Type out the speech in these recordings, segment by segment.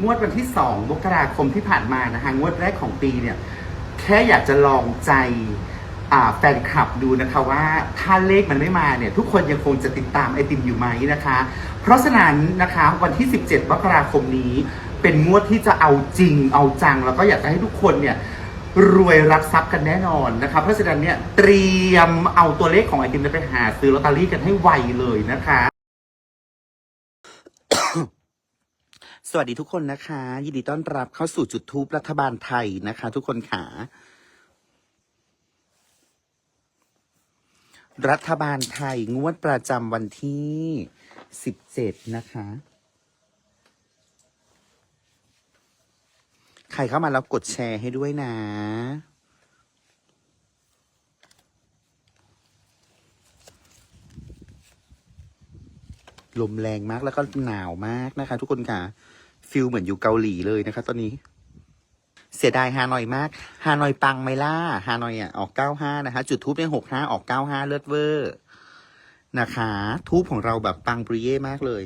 งวดวันที่ 2 มกราคมที่ผ่านมานะคะงวดแรกของปีเนี่ย แค่อยากจะลองใจแฟนคลับดูนะคะว่าถ้าเลขมันไม่มาเนี่ย ทุกคนยังคงจะติดตามไอติมอยู่ไหมนะคะ เพราะฉะนั้นนะคะวันที่ 17 มกราคมนี้ เป็นงวดที่จะเอาจริงเอาจัง แล้วก็อยากจะให้ทุกคนเนี่ยรวยรับทรัพย์กันแน่นอนนะคะเพราะฉะนั้นเนี่ยเตรียมเอาตัวเลขของไอติมไปหาซื้อลอตเตอรี่กันให้ไวเลยนะคะ สวัสดีทุกคนนะคะ ยินดีต้อนรับเข้าสู่จุดทูปรัฐบาลไทยนะคะ ทุกคนขารัฐบาลไทยงวดประจำวันที่17นะคะ ใครเข้ามาแล้วกดแชร์ให้ด้วยนะลมแรงมากแล้วก็หนาวมากนะคะ ทุกคนค่ะ ฟิลเหมือนอยู่เกาหลีเลยนะคะ ตอนนี้ เสียดายฮานอยมาก ฮานอยปังไหมล่ะฮานอยอะออกเก้าห้านะคะ จุดทูบเป็นหกห้าออกเก้าห้าเลิศเวอร์นะคะ ทูบของเราแบบปังปรีเย่มากเลย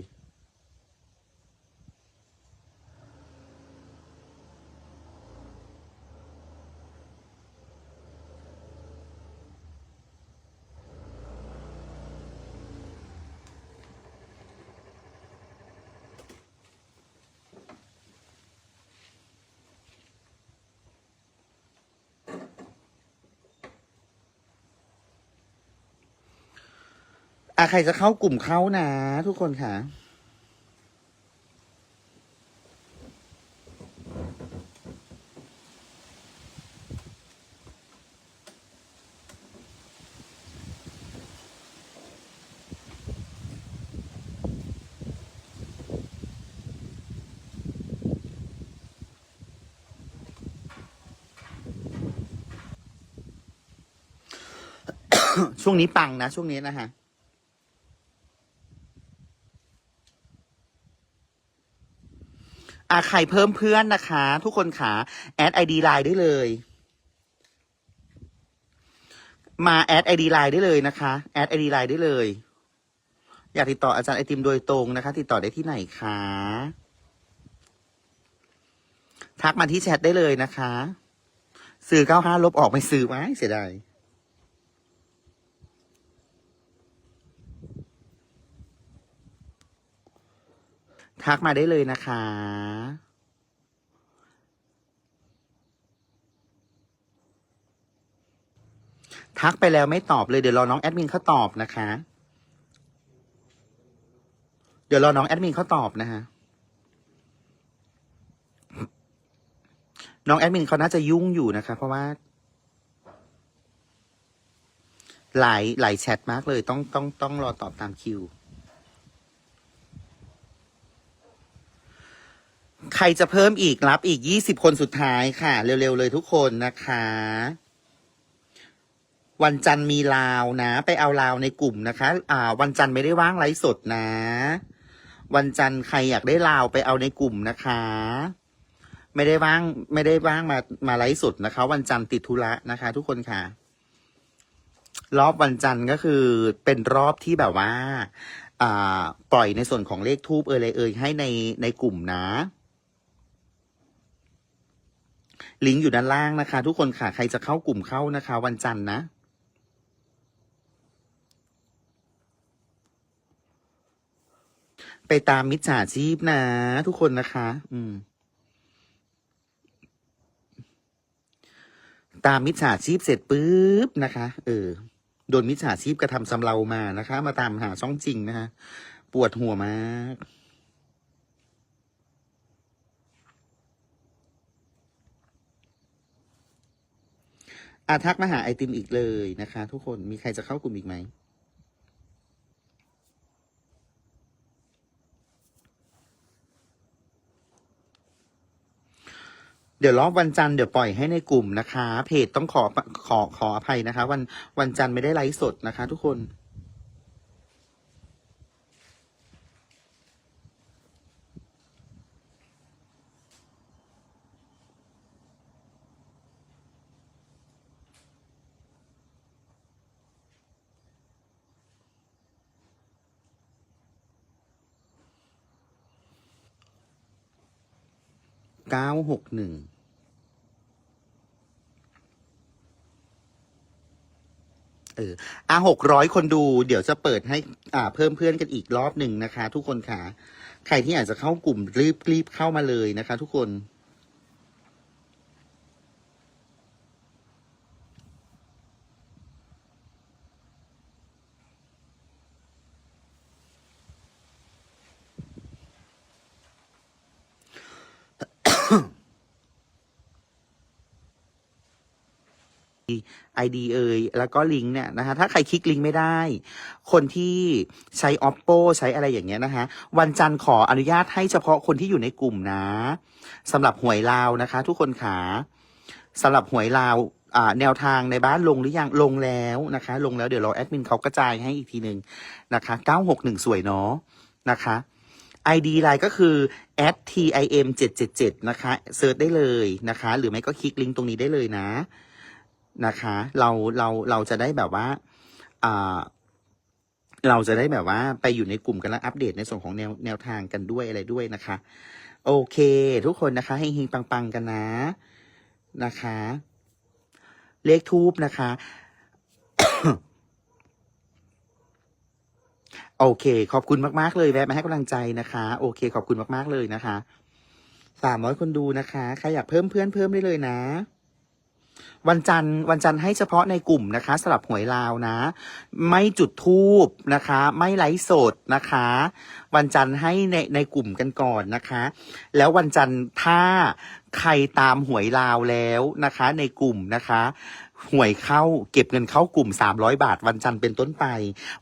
อะใครจะเข้ากลุ่มเขานะ ทุกคนค่ะ ช่วงนี้ปังนะ ช่วงนี้นะฮะ อะใครเพิ่มเพื่อนนะคะ ทุกคนขาแอดไอดีไลน์ได้เลย มาแอดไอดีไลน์ได้เลยนะคะแอดไอดีไลน์ได้เลย อยากติดต่ออาจารย์ไอติมโดยตรงนะคะ ติดต่อได้ที่ไหนคะทักมาที่แชทได้เลยนะคะ ซื้อเก้าห้าลบออกไม่ซื้อไหมเสียดาย ทักมาได้เลยนะคะ ทักไปแล้วไม่ตอบเลยเดี๋ยวรอน้องแอดมินเขาตอบนะคะ เดี๋ยวรอน้องแอดมินเขาตอบนะฮะน้องแอดมินเขาน่าจะยุ่งอยู่นะคะ เพราะว่า หลายหลายแชทมากเลยต้องต้องต้องรอตอบตามคิว ใครจะเพิ่มอีกรับอีกยี่สิบคนสุดท้ายค่ะ เร็วๆเลยทุกคนนะคะ วันจันทร์มีลาวนะ ไปเอาลาวในกลุ่มนะคะ อ่า วันจันทร์ไม่ได้ว่างไลฟ์สดนะ วันจันทร์ใครอยากได้ลาวไปเอาในกลุ่มนะคะ ไม่ได้ว่างไม่ได้ว่างมามาไลฟ์สดนะคะ วันจันทร์ติดธุระนะคะ ทุกคนค่ะรอบวันจันทร์ก็คือเป็นรอบที่แบบว่าอ่าปล่อยในส่วนของเลขทูบเอยอะไรเอยให้ในในกลุ่มนะ ลิงก์อยู่ด้านล่างนะคะ ทุกคนค่ะ ใครจะเข้ากลุ่มเข้านะคะ วันจันทร์นะ ไปตามมิจฉาชีพนะ ทุกคนนะคะ อืม ตามมิจฉาชีพเสร็จปุ๊บนะคะ เออโดนมิจฉาชีพกระทำสำเรามานะคะ มาตามหาช่องจริงนะคะ ปวดหัวมาก อาทักมาหาไอติมอีกเลยนะคะ ทุกคนมีใครจะเข้ากลุ่มอีกไหมเดี๋ยวรอบวันจันทร์เดี๋ยวปล่อยให้ในกลุ่มนะคะ เพจต้องขอขอขออภัยนะคะ วันวันจันทร์ไม่ได้ไลฟ์สดนะคะ ทุกคน เก้าหกหนึ่งเอออะหกร้อยคนดู เดี๋ยวจะเปิดให้อ่าเพิ่มเพื่อนกันอีกรอบหนึ่งนะคะ ทุกคนค่ะ ใครที่อยากจะเข้ากลุ่มรีบรีบเข้ามาเลยนะคะ ทุกคน ID เอ่ยแล้วก็ลิงก์เนี่ยนะคะถ้าใครคลิกลิงก์ไม่ได้ คนที่ใช้ oppo ใช้อะไรอย่างเงี้ยนะคะวันจันทร์ขออนุญาตให้เฉพาะคนที่อยู่ในกลุ่มนะสำหรับหวยลาวนะคะ ทุกคนขาสำหรับหวยลาวแนวทางในบ้านลงหรือยังลงแล้วนะคะ ลงแล้วเดี๋ยวรอแอดมินเขากระจายให้อีกทีหนึ่งนะคะ961 สวยเนาะนะคะ ID ไลน์ก็คือ @tim 777 นะคะเซิร์ชได้เลยนะคะ หรือไม่ก็คลิกลิงก์ตรงนี้ได้เลยนะ นะคะ เราเราเราจะได้แบบว่าอ่าเราจะได้แบบว่าไปอยู่ในกลุ่มกันแล้วอัปเดตในส่วนของแนวแนวทางกันด้วยอะไรด้วยนะคะ โอเค ทุกคนนะคะให้เฮงปัง ๆ กันนะนะคะ เลขทูบนะคะ โอเค ขอบคุณมาก ๆ เลยแวะมาให้กำลังใจนะคะ โอเค ขอบคุณมาก ๆ เลยนะคะสามร้อยคนดูนะคะ ใครอยากเพิ่มเพื่อนเพิ่มได้เลยนะ วันจันทร์วันจันทร์ให้เฉพาะในกลุ่มนะคะสลับหวยลาวนะ ไม่จุดทูบนะคะ ไม่ไลฟ์สดนะคะ วันจันทร์ให้ในในกลุ่มกันก่อนนะคะ แล้ววันจันทร์ถ้าใครตามหวยลาวแล้วนะคะ ในกลุ่มนะคะ หวยเข้าเก็บเงินเข้ากลุ่ม 300 บาท วันจันทร์เป็นต้นไป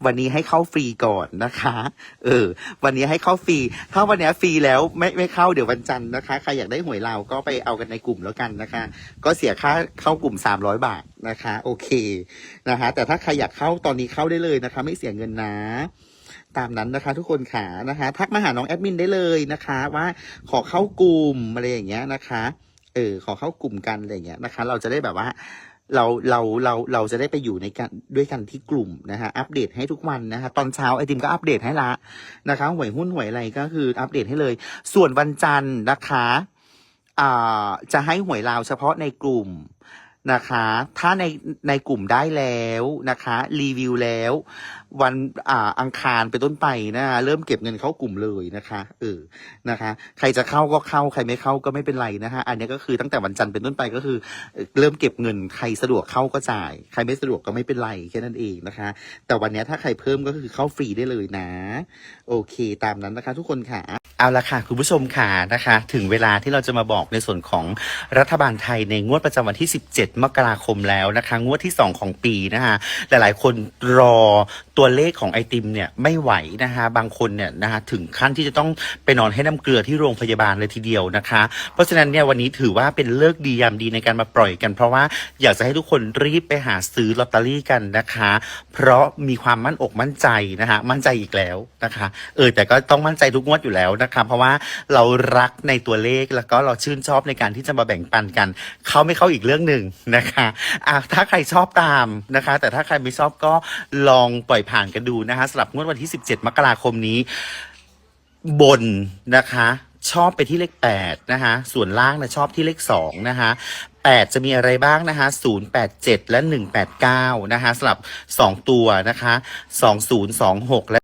วันนี้ให้เข้าฟรีก่อนนะคะ เออ วันนี้ให้เข้าฟรี ถ้าวันนี้ฟรีแล้วไม่ไม่เข้าเดี๋ยววันจันทร์นะคะใครอยากได้หวยลาก็ไปเอากันในกลุ่มแล้วกันนะคะ ก็เสียค่าเข้ากลุ่ม 300 บาทนะคะ โอเคนะคะ แต่ถ้าใครอยากเข้าตอนนี้เข้าได้เลยนะคะ ไม่เสียเงินนะตามนั้นนะคะ ทุกคนขานะคะ ทักมาหาน้องแอดมินได้เลยนะคะ ว่าขอเข้ากลุ่มอะไรอย่างเงี้ยนะคะ เออขอเข้ากลุ่มกันอะไรอย่างเงี้ยนะคะ เราจะได้แบบว่า เราเราเราเราจะได้ไปอยู่ในกันด้วยกันที่กลุ่มนะคะอัปเดตให้ทุกวันนะคะตอนเช้าไอติมก็อัปเดตให้ละนะคะหวยหุ้นหวยอะไรก็คืออัปเดตให้เลย ส่วนวันจันทร์นะคะอ่าจะให้หวยลาวเฉพาะในกลุ่ม นะคะ ถ้าในในกลุ่มได้แล้วนะคะ รีวิวแล้ว วันอ่าอังคารเป็นต้นไปนะคะเริ่มเก็บเงินเข้ากลุ่มเลยนะคะเออนะคะ ใครจะเข้าก็เข้าใครไม่เข้าก็ไม่เป็นไรนะคะ อันนี้ก็คือตั้งแต่วันจันทร์เป็นต้นไปก็คือ เริ่มเก็บเงินใครสะดวกเข้าก็จ่าย ใครไม่สะดวกก็ไม่เป็นไรแค่นั้นเองนะคะ แต่วันนี้ถ้าใครเพิ่มก็คือเข้าฟรีได้เลยนะ โอเค ตามนั้นนะคะ ทุกคนค่ะ เอาละค่ะ คุณผู้ชมค่ะนะคะ ถึงเวลาที่เราจะมาบอกในส่วนของรัฐบาลไทยในงวดประจำวันที่ 17 มกราคมแล้วนะคะ งวดที่ 2 ของปีนะคะหลายๆคนรอตัวเลขของไอติมเนี่ยไม่ไหวนะคะบางคนเนี่ยนะคะถึงขั้นที่จะต้องไปนอนให้น้ำเกลือที่โรงพยาบาลเลยทีเดียวนะคะ เพราะฉะนั้นเนี่ยวันนี้ถือว่าเป็นเลิกดียามดีในการมาปล่อยกัน เพราะว่าอยากจะให้ทุกคนรีบไปหาซื้อลอตเตอรี่กันนะคะ เพราะมีความมั่นอกมั่นใจนะคะมั่นใจอีกแล้วนะคะเออแต่ก็ต้องมั่นใจทุกงวดอยู่แล้วนะคะเพราะว่าเรารักในตัวเลขแล้วก็เราชื่นชอบในการที่จะมาแบ่งปันกัน เขาไม่เข้าอีกเรื่องหนึ่งนะคะอะถ้าใครชอบตามนะคะ แต่ถ้าใครไม่ชอบก็ลองปล่อยผ่านกันดูนะคะสำหรับงวดวันที่ 17 มกราคมนี้ บนนะคะชอบไปที่เลขแปดนะคะส่วนล่างนะชอบที่เลขสองนะคะแปดจะมีอะไรบ้างนะคะศูนย์แปดเจ็ดและหนึ่งแปดเก้านะคะสำหรับสองตัวนะคะสองศูนย์สองหกและ